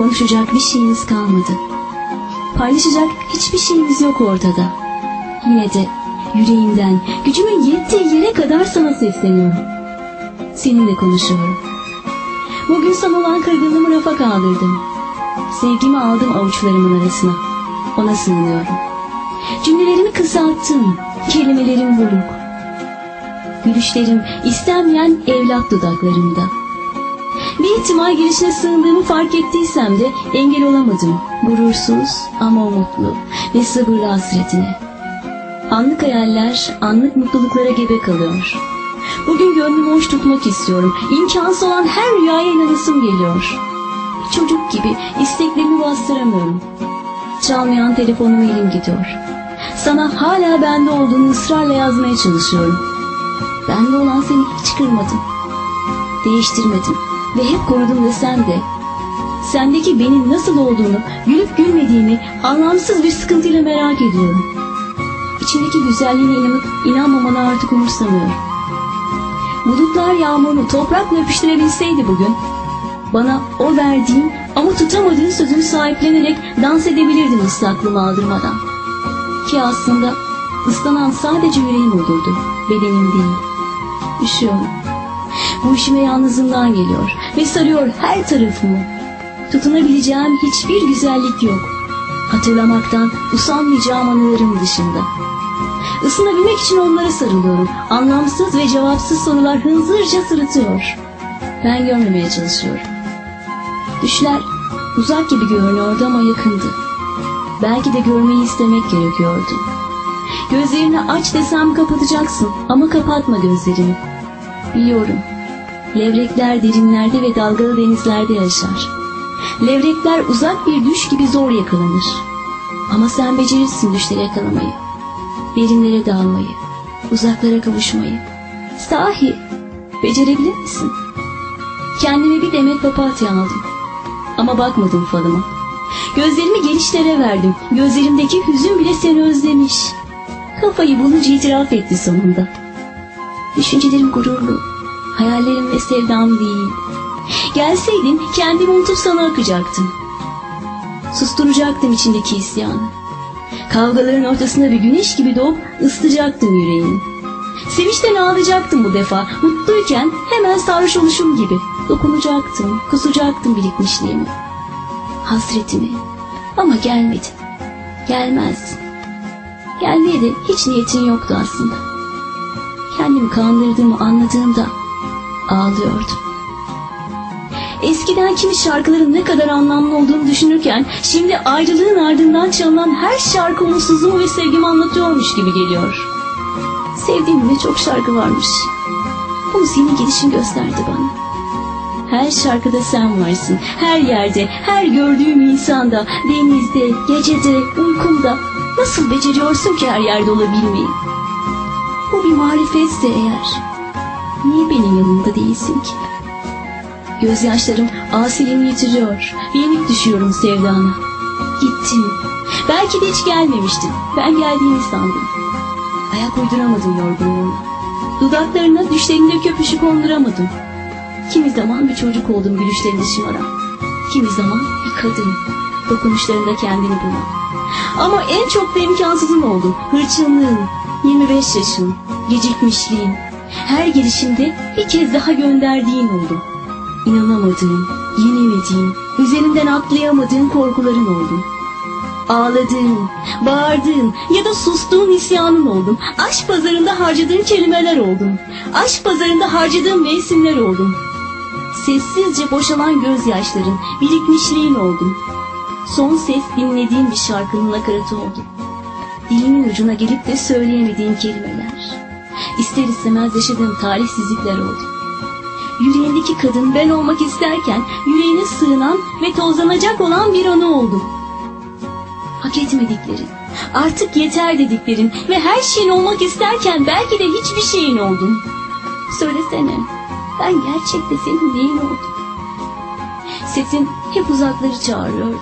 Konuşacak bir şeyimiz kalmadı. Paylaşacak hiçbir şeyimiz yok ortada. Yine de yüreğimden gücümün yettiği yere kadar sana sesleniyorum. Seninle konuşuyorum. Bugün sana olan kırgınlığımı rafa kaldırdım. Sevgimi aldım avuçlarımın arasına. Ona sığınıyorum. Cümlelerimi kısalttım. Kelimelerim buruk. Gülüşlerim istenmeyen evlat dudaklarımda. Bir ihtimal girişine sığındığımı fark ettiysem de engel olamadım. Gurursuz ama umutlu ve sabırlı hasretine. Anlık hayaller, anlık mutluluklara gebe kalıyor. Bugün gönlümü hoş tutmak istiyorum. İmkansız olan her rüyaya inanasım geliyor. Çocuk gibi isteklerimi bastıramıyorum. Çalmayan telefonuma elim gidiyor. Sana hala bende olduğunu ısrarla yazmaya çalışıyorum. Bende olan seni hiç kırmadım. Değiştirmedim ve hep korudum desem de sendeki benim nasıl olduğunu, gülüp gülmediğimi anlamsız bir sıkıntıyla merak ediyorum. İçindeki güzelliğine inanıp inanmamanı artık umursamıyorum. Bulutlar yağmurunu toprakla öpüştürebilseydi bugün, bana o verdiğin ama tutamadığın sözünü sahiplenerek dans edebilirdim ıslaklığımı aldırmadan. Ki aslında ıslanan sadece yüreğim olurdu, bedenim değil. Üşüyorum. Bu işime yalnızlığımdan geliyor ve sarıyor her tarafımı. Tutunabileceğim hiçbir güzellik yok. Hatırlamaktan usanmayacağım anılarım dışında. Isınabilmek için onlara sarılıyorum. Anlamsız ve cevapsız sorular hınzırca sırıtıyor. Ben görmemeye çalışıyorum. Düşler uzak gibi görünüyordu ama yakındı. Belki de görmeyi istemek gerekiyordu. Gözlerini aç desem kapatacaksın ama kapatma gözlerini. Biliyorum. Levrekler derinlerde ve dalgalı denizlerde yaşar. Levrekler uzak bir düş gibi zor yakalanır. Ama sen becerirsin düşleri yakalamayı. Derinlere dalmayı, uzaklara kavuşmayı. Sahi, becerebilir misin? Kendime bir demet papatya aldım. Ama bakmadım falıma. Gözlerimi genişlere verdim. Gözlerimdeki hüzün bile seni özlemiş. Kafayı bulunca itiraf etti sonunda. Düşüncelerim gururlu. Hayallerim ve sevdam değil. Gelseydin kendimi unutup sana akacaktım. Susturacaktım içindeki isyanı. Kavgaların ortasında bir güneş gibi doğup ısıtacaktım yüreğini. Sevinçten ağlayacaktım bu defa. Mutluyken hemen sarhoş oluşum gibi. Dokunacaktım, kusacaktım birikmişliğimi. Hasretimi. Ama gelmedin. Gelmezdin. Gelmeye de hiç niyetin yoktu aslında. Kendimi kandırdığımı anladığımda ağlıyordum. Eskiden kimi şarkıların ne kadar anlamlı olduğunu düşünürken şimdi ayrılığın ardından çalınan her şarkı umutsuzluğumu ve sevgimi anlatıyormuş gibi geliyor. Sevdiğim ne çok şarkı varmış. Bunu senin gidişin gösterdi bana. Her şarkıda sen varsın. Her yerde, her gördüğüm insanda, denizde, gecede, uykumda. Nasıl beceriyorsun ki her yerde olabilmeyi? Bu bir marifetse eğer. Niye benim yanımda değilsin ki? Gözyaşlarım asiliğini yitiriyor. Yenik düşüyorum sevdana. Gittin. Belki de hiç gelmemiştin. Ben geldiğini sandım. Ayak uyduramadım yorgunluğuna. Dudaklarına düşlerinde köpüşü konduramadım. Kimi zaman bir çocuk oldum gülüşlerinde şımaran. Kimi zaman bir kadın. Dokunuşlarında kendini bulan. Ama en çok da imkansızın oldum. Hırçınlığın, 25 yaşın, gecikmişliğin. Her gelişimde bir kez daha gönderdiğin oldu. İnanamadığın, yenemediğin, üzerinden atlayamadığın korkuların oldu. Ağladığın, bağırdığın ya da sustuğun isyanın oldum. Aşk pazarında harcadığın kelimeler oldum. Aşk pazarında harcadığın mevsimler oldum. Sessizce boşalan gözyaşların, birikmişliğin oldum. Son ses dinlediğim bir şarkının nakaratı oldum. Dilimin ucuna gelip de söyleyemediğim kelimeler. İster istemez yaşadığım talihsizlikler oldu. Yüreğindeki kadın ben olmak isterken yüreğine sığınan ve tozlanacak olan bir anı oldum. Hak etmediklerin, artık yeter dediklerin ve her şeyin olmak isterken belki de hiçbir şeyin oldum. Söylesene, ben gerçekte senin neyin oldum? Sesin hep uzakları çağırıyordu.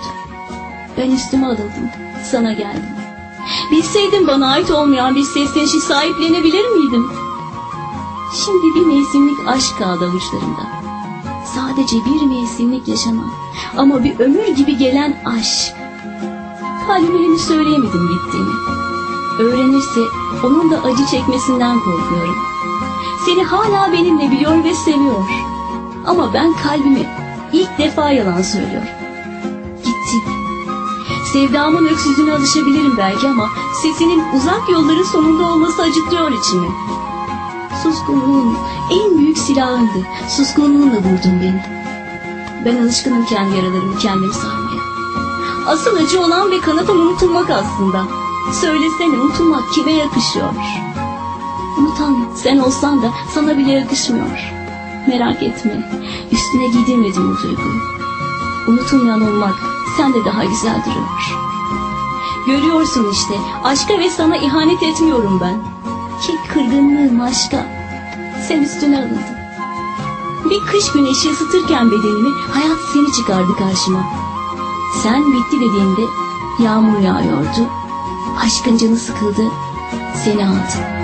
Ben üstüme alındım, sana geldim. Bilseydim bana ait olmayan bir seslenişi sahiplenebilir miydim? Şimdi bir mevsimlik aşk kaldı avuçlarımda. sadece bir mevsimlik yaşanan ama bir ömür gibi gelen aşk. Kalbime henüz söyleyemedim bittiğini. Öğrenirse onun da acı çekmesinden korkuyorum. Seni hala benimle biliyor ve seviyor. Ama ben kalbime ilk defa yalan söylüyorum. Gittin. Sevdamın öksüzlüğüne alışabilirim belki ama sesinin uzak yolların sonunda olması acıtıyor içimi. Suskunluğun en büyük silahındı. Suskunluğunla vurdun beni. Ben alışkınım kendi yaralarımı kendim sarmaya. Asıl acı olan ve kanatan unutulmak aslında. Söylesene unutulmak kime yakışıyor? Unutan sen olsan da sana bile yakışmıyor. Merak etme, üstüne giydirmedim o duyguyu. Unutulmayan olmak sende daha güzel duruyor. Görüyorsun işte, aşka ve sana ihanet etmiyorum ben. Ki kırgınlığım aşka. Sen üstüne alındın. Bir kış güneşi ısıtırken bedenimi hayat seni çıkardı karşıma. Sen bitti dediğinde yağmur yağıyordu. Aşkın canı sıkıldı, seni aldı.